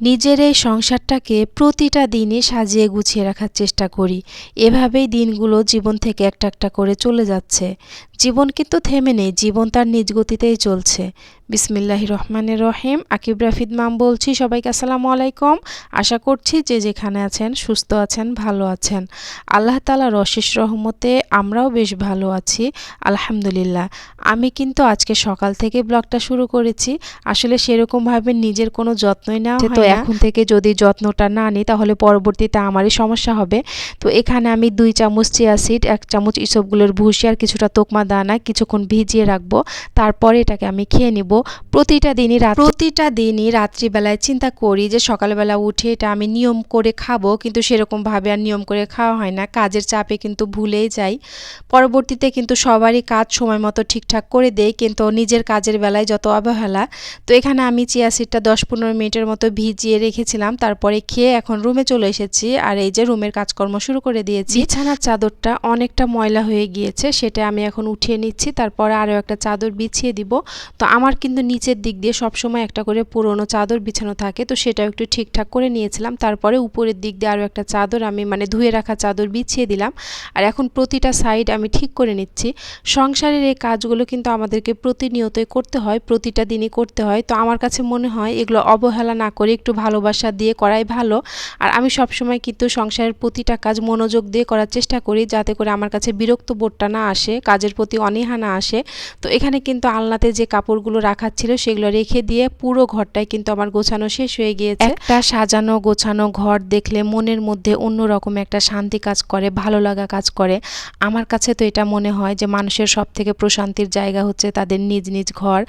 নিজের এই সংসারটাকে প্রতিটা দিনই সাজিয়ে গুছিয়ে রাখার চেষ্টা করি। এভাবেই দিনগুলো জীবন থেকে একটা একটা করে চলে যাচ্ছে। জীবন কিন্তু থেমে নেই জীবন তার নিজ গতিতেই চলছে। বিসমিল্লাহ রহমানের রহিম আকিব রাফিদ মাম বলছি সবাইকে আসসালামু আলাইকুম। আশা করছি যে যেখানে আছেন সুস্থ আছেন ভালো আছেন। আল্লাহ তালার অশেষ রহমতে আমরাও বেশ ভালো আছি আলহামদুলিল্লাহ। আমি কিন্তু আজকে সকাল থেকে ব্লগটা শুরু করেছি। আসলে সেরকমভাবে নিজের কোনো যত্নই হয় তো না। এখন থেকে যদি যত্নটা না নিই তাহলে পরবর্তীতে আমারই সমস্যা হবে। তো এখানে আমি দুই চামচ চিয়া সিড এক চামচ ইসবগুলোর ভুসি আর কিছুটা তোকমা দানা কিছুক্ষণ ভিজিয়ে রাখব। তারপরে এটাকে আমি খেয়ে নিব। প্রতিটা দিনই রাত প্রতিটা দিনই রাত্রিবেলায় চিন্তা করি যে সকালবেলা উঠে এটা আমি নিয়ম করে খাব কিন্তু সেরকমভাবে আর নিয়ম করে খাওয়া হয় না। কাজের চাপে কিন্তু ভুলেই যাই। পরবর্তীতে কিন্তু সবারই কাজ সময় মতো ঠিকঠাক করে দেয় কিন্তু নিজের কাজের বেলায় যত অবহেলা। তো এখানে আমি চিয়া সিডটা দশ পনেরো মিনিটের মতো ভিজিয়ে রেখেছিলাম, তারপরে খেয়ে এখন রুমে চলে এসেছি। আর এই যে রুমের কাজকর্ম শুরু করে দিয়েছি। বিছানার চাদরটা অনেকটা ময়লা হয়ে গিয়েছে, সেটা আমি এখন উঠিয়ে নিচ্ছি, তারপরে আরও একটা চাদর বিছিয়ে দিব। তো আমার কিন্তু নিচের দিক দিয়ে সবসময় একটা করে পুরনো চাদর বিছানো থাকে, তো সেটাও একটু ঠিকঠাক করে নিয়েছিলাম। তারপরে উপরের দিক দিয়ে আরও একটা চাদর আমি মানে ধুয়ে রাখা চাদর বিছিয়ে দিলাম। আর এখন প্রতিটা সাইড আমি ঠিক করে নিচ্ছি। সংসারের এই কাজগুলো কিন্তু আমাদেরকে প্রতিনিয়তই করতে হয়, প্রতিটা দিনই করতে হয়। তো আমার কাছে মনে হয় এগুলো অবহেলা না করে একটু ভালোবাসা দিয়ে করাই ভালো। আর আমি সবসময় কিন্তু সংসারের প্রতিটা কাজ মনোযোগ দিয়ে করার চেষ্টা করি, যাতে করে আমার কাছে বিরক্ত বোধটা না আসে, কাজের প্রতি অনীহা না আসে। তো এখানে কিন্তু আলনাতে যে কাপড়গুলো রাখার ছিল, সেগুলো রেখে দিয়ে পুরো ঘরটাই কিন্তু আমার গোছানো শেষ হয়ে গিয়েছে। একটা সাজানো গোছানো ঘর দেখলে মনের মধ্যে অন্যরকম একটা শান্তি কাজ করে, ভালো লাগা কাজ করে। আমার কাছে তো এটা মনে হয় যে মানুষের সব থেকে প্রশান্তির জায়গা হচ্ছে তাদের নিজ নিজ ঘর।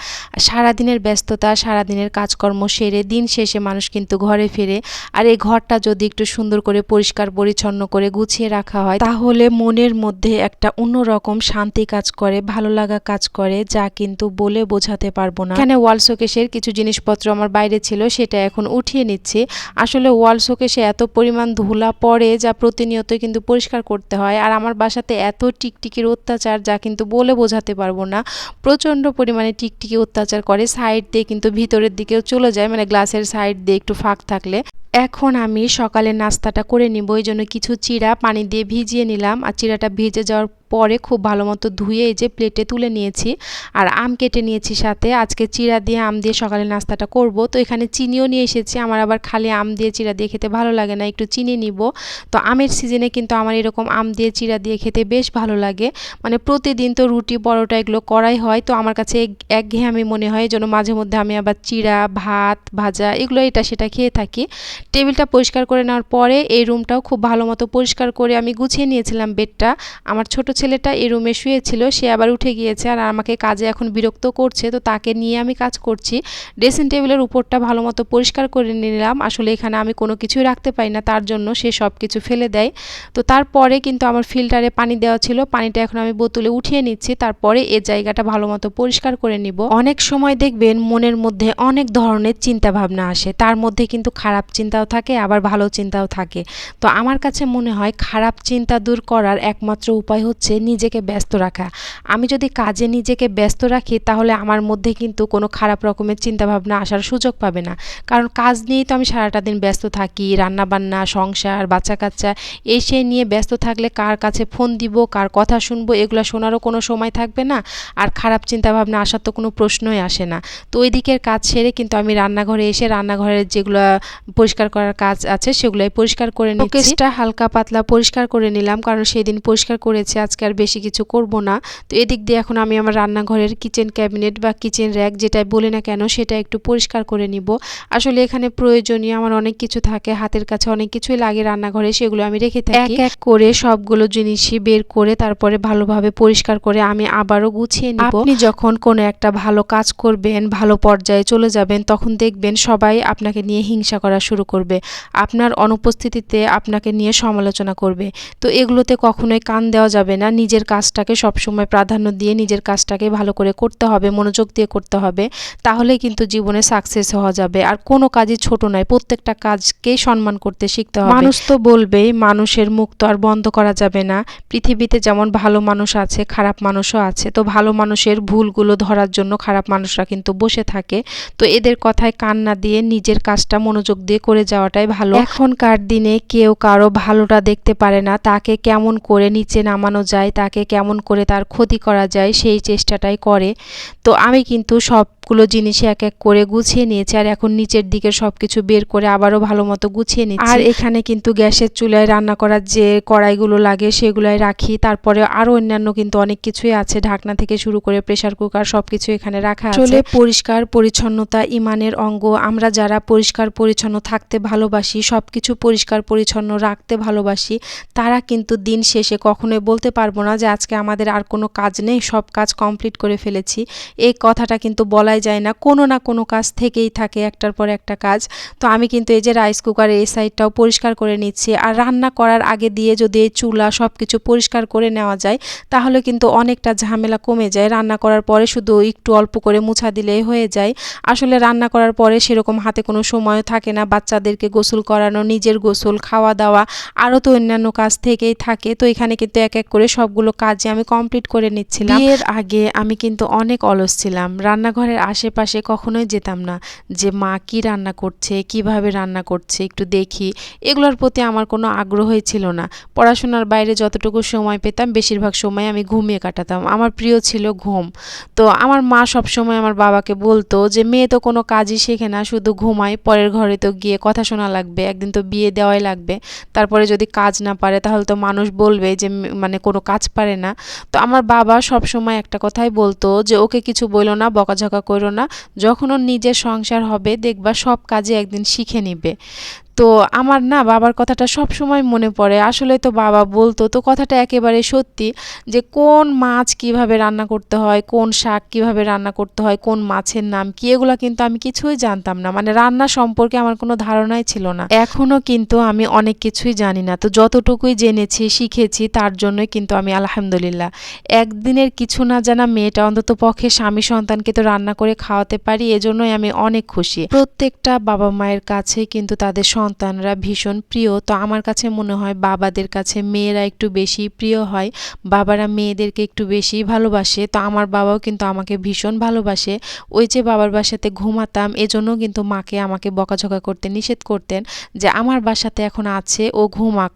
সারাদিনের ব্যস্ততা, সারাদিনের কাজকর্ম সেরে দিন শেষে মানুষ কিন্তু ঘরে ফিরে আর এই ঘরটা যদি একটু সুন্দর করে পরিষ্কার পরিচ্ছন্ন করে গুছিয়ে রাখা হয়, তাহলে মনের মধ্যে একটা অন্যরকম শান্তি কাজ করে, ভালো লাগা কাজ করে, যা কিন্তু বলে বোঝাতে পারব না। এখানে ওয়াল শোকেশের কিছু জিনিসপত্র আমার বাইরে ছিল, সেটা এখন উঠিয়ে নিচ্ছি। আসলে ওয়াল শোকেশে এত পরিমাণ ধুলা পড়ে, যা প্রতিনিয়ত কিন্তু পরিষ্কার করতে হয়, আর আমার বাসাতে এত টিকটিকির অত্যাচার যা কিন্তু বলে বোঝাতে পারব না। প্রচণ্ড পরিমাণে টিকটিকি অত্যাচার করে, সাইড দিয়ে কিন্তু ভিতরের দিকেও চলে যায় মানে গ্লাসের সাইড দিয়ে একটু ফাঁক থাকলে এখন আমি সকালে নাস্তাটা করে নিব। এই জন্য কিছু চিড়া পানি দিয়ে ভিজিয়ে নিলাম। আর চিড়াটা ভিজে যাওয়ার পরে খুব ভালো মতো ধুয়ে এই যে প্লেটে তুলে নিয়েছি। আর আম কেটে নিয়েছি সাথে। আজকে চিড়া দিয়ে আম দিয়ে সকালে নাস্তাটা করব। তো এখানে চিনিও নিয়ে এসেছি। আমার আবার খালি আম দিয়ে চিড়া দিয়ে খেতে ভালো লাগে না। একটু চিনি নিব। তো আমের সিজনে কিন্তু আমার এরকম আম দিয়ে চিড়া দিয়ে খেতে বেশ ভালো লাগে। মানে প্রতিদিন তো রুটি, পরোটা এগুলো করাই হয়। তো আমার কাছে একঘেয়ে আমি মনে হয়। জন্য মাঝে মধ্যে আমি আবার চিড়া ভাত, ভাজা এগুলো এটা সেটা খেয়ে থাকি। টেবিলটা পরিষ্কার করে নেওয়ার পরে এই রুমটাও খুব ভালো মতো পরিষ্কার করে আমি গুছিয়ে নিয়েছিলাম বেডটা। আমার ছোট ছেলেটা এই রুমে শুয়েছিল, সে আবার উঠে গিয়েছে আর আমাকে কাজে এখন বিরক্ত করছে, তো তাকে নিয়ে আমি কাজ করছি। ড্রেসিং টেবিলের উপরটা ভালো মতো পরিষ্কার করে নিলাম, আসলে এখানে আমি কোনো কিছুই রাখতে পারি না, তার জন্য সে সব কিছু ফেলে দেয়। তো তারপরে কিন্তু আমার ফিল্টারে পানি দেওয়া ছিল, পানিটা এখন আমি বোতলে উঠিয়ে নিচ্ছি, তারপরে এ জায়গাটা ভালো মতো পরিষ্কার করে নিব। অনেক সময় দেখবেন মনের মধ্যে অনেক ধরনের চিন্তা ভাবনা আসে, তার মধ্যে কিন্তু খারাপ চিন্তাও থাকে, আবার ভালো চিন্তাও থাকে। তো আমার কাছে মনে হয় খারাপ চিন্তা দূর করার একমাত্র উপায় হচ্ছে নিজেকে ব্যস্ত রাখা। আমি যদি কাজে নিজেকে ব্যস্ত রাখি, তাহলে আমার মধ্যে কিন্তু কোনো খারাপ রকমের চিন্তাভাবনা আসার সুযোগ পাবে না। কারণ কাজ নিয়েই তো আমি সারাটা দিন ব্যস্ত থাকি রান্না বান্না সংসার বাচ্চা কাচ্চা এই সেই নিয়ে ব্যস্ত থাকলে কার কাছে ফোন দিব, কার কথা শুনব, এগুলো শোনারও কোনো সময় থাকবে না। আর খারাপ চিন্তাভাবনা আসার তো কোনো প্রশ্নই আসে না। তো ওই দিকের কাজ সেরে কিন্তু আমি রান্নাঘরে এসে রান্নাঘরের যেগুলো পরিষ্কার করার কাজ আছে সেগুলোই পরিষ্কার করে নিচ্ছি। শোকেসটা হালকা পাতলা পরিষ্কার করে নিলাম কারণ সেই দিন পরিষ্কার করেছি আজকে আর বেশি কিছু করব না। তো এদিক দিয়ে এখন আমি আমার রান্নাঘরের কিচেন ক্যাবিনেট বা কিচেন র্যাক যেটাই বলি না কেন সেটা একটু পরিষ্কার করে নিব। আসলে এখানে প্রয়োজনীয় আমার অনেক কিছু থাকে হাতের কাছে অনেক কিছুই লাগে রান্নাঘরে সেগুলো আমি রেখে থাকি। এক এক করে সবগুলো জিনিসই বের করে তারপরে ভালোভাবে পরিষ্কার করে আমি আবারও গুছিয়ে নিব। আপনি যখন কোনো একটা ভালো কাজ করবেন ভালো পর্যায়ে চলে যাবেন তখন দেখবেন সবাই আপনাকে নিয়ে হিংসা করা শুরু করবে, আপনার অনুপস্থিতিতে আপনাকে নিয়ে সমালোচনা করবে। তো এগুলোতে কখনোই কান দেওয়া যাবে না। নিজের কাজটাকে সবসময় প্রাধান্য দিয়ে নিজের কাজটাকে ভালো করে করতে হবে, মনোযোগ দিয়ে করতে হবে। তাহলে কিন্তু জীবনে সাকসেস হওয়া যাবে। আর কোনো কাজই ছোট নয়, প্রত্যেকটা কাজকেই সম্মান করতে শিখতে হবে। মানুষ তো বলবেই, মানুষের মুখ তো আর বন্ধ করা যাবে না। পৃথিবীতে যেমন ভালো মানুষ আছে, খারাপ মানুষও আছে। তো ভালো মানুষের ভুলগুলো ধরার জন্য খারাপ মানুষরা কিন্তু বসে থাকে। তো এদের কথায় কান না দিয়ে নিজের কাজটা মনোযোগ দিয়ে করে যাওয়াটাই ভালো। এখনকার দিনে কেউ কারও ভালোটা দেখতে পারে না। তাকে কেমন করে নিচে নামানো যায়, তাকে কেমন করে তার ক্ষতি করা যায়, সেই চেষ্টাটাই করে। তো আমি কিন্তু সবগুলো জিনিসই এক এক করে গুছিয়ে নিয়েছি আর এখন নিচের দিকে সবকিছু বের করে আবারও ভালো মতো গুছিয়ে নিচ্ছি। আর এখানে কিন্তু গ্যাসের চুলায় রান্না করার যে কড়াইগুলো লাগে সেগুলাই রাখি। তারপরে আরও অন্যান্য কিন্তু অনেক কিছুই আছে। ঢাকনা থেকে শুরু করে প্রেসার কুকার সবকিছু এখানে রাখা চলে পরিষ্কার পরিচ্ছন্নতা ইমানের অঙ্গ। আমরা যারা পরিষ্কার পরিচ্ছন্ন থাকতে ভালোবাসি সব কিছু পরিষ্কার পরিচ্ছন্ন রাখতে ভালোবাসি তারা কিন্তু দিন শেষে কখনোই বলতে পারব না যে আজকে আমাদের আর কোনো কাজ নেই সব কাজ কমপ্লিট করে ফেলেছি। এই কথাটা কিন্তু বলাই যায় না। কোনো না কোনো কাজ থেকেই থাকে একটার পর একটা কাজ। তো আমি কিন্তু এই যে রাইস কুকারের এই সাইডটাও পরিষ্কার করে নিচ্ছি। আর রান্না করার আগে দিয়ে যদি এই চুলা সব কিছু পরিষ্কার করে নেওয়া যায়, তাহলে কিন্তু অনেকটা ঝামেলা কমে যায়। রান্না করার পরে শুধু একটু অল্প করে মুছা দিলেই হয়ে যায়। আসলে রান্না করার পরে সেরকম হাতে কোনো সময় থাকে না। বাচ্চাদেরকে গোসল করানো, নিজের গোসল খাওয়া দাওয়া আরও তো অন্যান্য কাজ থেকেই থাকে। তো এখানে কিন্তু এক এক করে সবগুলো কাজই আমি কমপ্লিট করে নিচ্ছিলাম। বিয়ের আগে আমি কিন্তু অনেক অলস ছিলাম। রান্নাঘরের আশেপাশে কখনোই যেতাম না যে মা কি রান্না করছে, কীভাবে রান্না করছে, একটু দেখি। এগুলোর প্রতি আমার কোনো আগ্রহই ছিল না। পড়াশোনার বাইরে যতটুকু সময় পেতাম, বেশিরভাগ সময় আমি ঘুমিয়ে কাটাতাম। আমার প্রিয় ছিল ঘুম। তো আমার মা সবসময় আমার বাবাকে বলতো যে, মেয়ে তো কোনো কাজই শেখে না, শুধু ঘুমায়, পরের ঘরে তো গিয়ে কথা শোনা লাগবে, একদিন তো বিয়ে দেওয়াই লাগবে। তারপরে যদি কাজ না পারে, তাহলে তো মানুষ বলবে যে মানে কোনো কাজ পারে না। তো আমার বাবা সব সময় একটা কথাই বলতো যে, ওকে কিছু বইলো না, বকাঝকা করো না। যখন ওর নিজের সংসার হবে দেখবা সব কাজে একদিন শিখে নিবে। তো আমার না বাবার কথাটা সব সময় মনে পড়ে। আসলে তো বাবা বলতো, তো কথাটা একেবারে সত্যি যে কোন মাছ কীভাবে রান্না করতে হয়, কোন শাক কীভাবে রান্না করতে হয়, কোন মাছের নাম কি, এগুলো কিন্তু আমি কিছুই জানতাম না। মানে রান্না সম্পর্কে আমার কোনো ধারণাই ছিল না। এখনও কিন্তু আমি অনেক কিছুই জানি না। তো যতটুকুই জেনেছি, শিখেছি, তার জন্যই কিন্তু আমি আলহামদুলিল্লাহ। একদিনের কিছু না জানা মেয়েটা অন্তত পক্ষে স্বামী সন্তানকে তো রান্না করে খাওয়াতে পারি, এজন্যই আমি অনেক খুশি। প্রত্যেকটা বাবা মায়ের কাছে কিন্তু তাদের সন্তানরা ভীষণ প্রিয়। তো আমার কাছে মনে হয় বাবাদের কাছে মেয়েরা একটু বেশি প্রিয় হয়, বাবারা মেয়েদেরকে একটু বেশি ভালোবাসে। তো আমার বাবাও কিন্তু আমাকে ভীষণ ভালোবাসে। ওই যে বাবার বাসাতে ঘুমাতাম, এজন্য কিন্তু মাকে আমাকে বকাঝকা করতে নিষেধ করতেন যে আমার বাসাতে এখন আছে, ও ঘুমাক।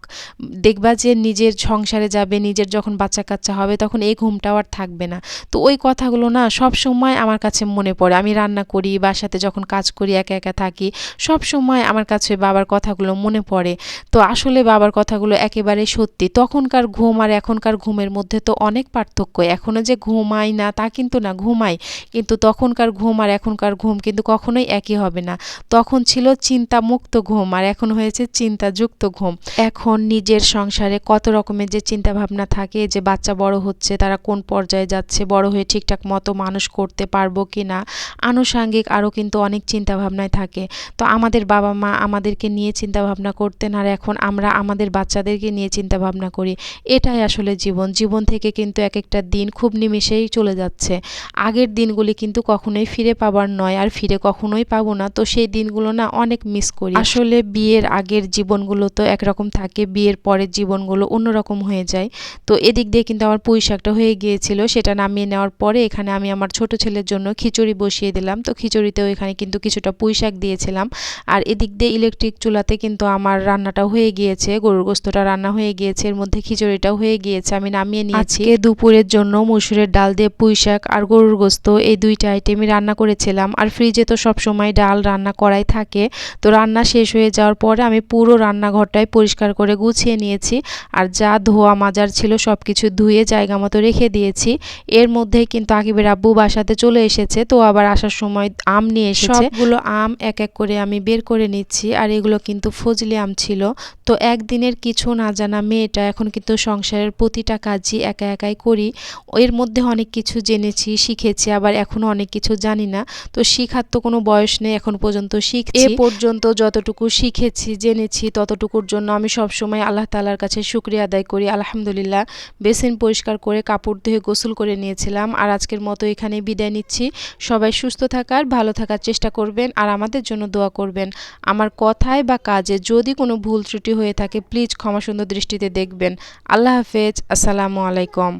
দেখবা যে নিজের সংসারে যাবে, নিজের যখন বাচ্চা কাচ্চা হবে, তখন এই ঘুমটাও আর থাকবে না। তো ওই কথাগুলো না সব সময় আমার কাছে মনে পড়ে। আমি রান্না করি, বাসাতে যখন কাজ করি, একা একা থাকি সব সময় আমার কাছে বাবার কথাগুলো মনে পড়ে। তো আসলে বাবার কথাগুলো একেবারে সত্যি। তখনকার ঘুম আর এখনকার ঘুমের মধ্যে তো অনেক পার্থক্য। এখনও যে ঘুমাই না, তা কিন্তু না, ঘুমাই। কিন্তু তখনকার ঘুম আর এখনকার ঘুম কিন্তু কখনোই একই হবে না। তখন ছিল চিন্তামুক্ত ঘুম আর এখন হয়েছে চিন্তাযুক্ত ঘুম। এখন নিজের সংসারে কত রকমের যে চিন্তা ভাবনা থাকে যে বাচ্চা বড় হচ্ছে, তারা কোন পর্যায়ে যাচ্ছে, বড় হয়ে ঠিকঠাক মতো মানুষ করতে পারব কি না আনুষাঙ্গিক আরও কিন্তু অনেক চিন্তা ভাবনায় থাকে। তো আমাদের বাবা মা আমাদেরকে নিয়ে চিন্তা ভাবনা করতেন আর এখন আমরা আমাদের বাচ্চাদেরকে নিয়ে চিন্তা ভাবনা করি। এটাই আসলে জীবন। জীবন থেকে কিন্তু এক একটা দিন খুব নিমিষেই চলে যাচ্ছে। আগের দিনগুলি কিন্তু কখনোই ফিরে পাবার নয় আর ফিরে কখনোই পাবো না। তো সেই দিনগুলো না অনেক মিস করি। আসলে বিয়ের আগের জীবনগুলো তো একরকম থাকে, বিয়ের পরের জীবনগুলো অন্যরকম হয়ে যায়। তো এদিক দিয়ে কিন্তু আমার পুঁই শাকটা হয়ে গিয়েছিল, সেটা নামিয়ে নেওয়ার পরে এখানে আমি আমার ছোট ছেলের জন্য খিচুড়ি বসিয়ে দিলাম। তো খিচুড়িতেও এখানে কিন্তু কিছুটা পুঁই শাক দিয়েছিলাম। আর এদিক দিয়ে ইলেকট্রিক চুলাতে কিন্তু আমার রান্নাটা হয়ে গিয়েছে গরুর গোস্তটা রান্না হয়ে গিয়েছে এর মধ্যে খিচুড়িটাও হয়ে গিয়েছে আমি নামিয়ে নিয়েছি। আজকে দুপুরের জন্য মসুরের ডাল দিয়ে পুঁই শাক আর গরুর গোস্ত এই দুইটা আইটেমই রান্না করেছিলাম। আর ফ্রিজে তো সব সময় ডাল রান্না করাই থাকে। তো রান্না শেষ হয়ে যাওয়ার পরে আমি পুরো রান্নাঘরটাই পরিষ্কার করে গুছিয়ে নিয়েছি। আর যা ধোয়া মাজার ছিল সব কিছু ধুয়ে জায়গা মতো রেখে দিয়েছি। এর মধ্যেই কিন্তু আকিবের আব্বু বাসাতে চলে এসেছে তো আবার আসার সময় আম নিয়ে এসেছে। সবগুলো আম এক এক করে আমি বের করে নিচ্ছি। আর এগুলো কিন্তু ফজলি আম ছিল। তো একদিনের কিছু না জানা মেয়েটা এখন কিন্তু সংসারের প্রতিটা কাজই একা একাই করি। এর মধ্যে অনেক কিছু জেনেছি, শিখেছি, আবার এখনও অনেক কিছু জানি না। তো শিখার তো কোনো বয়স নেই, এখন পর্যন্ত শিখছি। এ পর্যন্ত যতটুকু শিখেছি, জেনেছি, ততটুকুর জন্য আমি সবসময় আল্লাহ তালার কাছে শুক্রিয়া আদায় করি। আলহামদুলিল্লাহ, বেসিন পরিষ্কার করে কাপড় ধুয়ে গোসল করে নিয়েছিলাম। আর আজকের মতো এখানে বিদায় নিচ্ছি। সবাই সুস্থ থাকার, ভালো থাকার চেষ্টা করবেন। আর আমাদের জন্য দোয়া করবেন। আমার কথায় বা কাজে যদি কোনো ভুল ত্রুটি হয়ে থাকে প্লিজ ক্ষমা সুন্দর দৃষ্টিতে দেখবেন। আল্লাহ হাফেজ, আসসালামু আলাইকুম।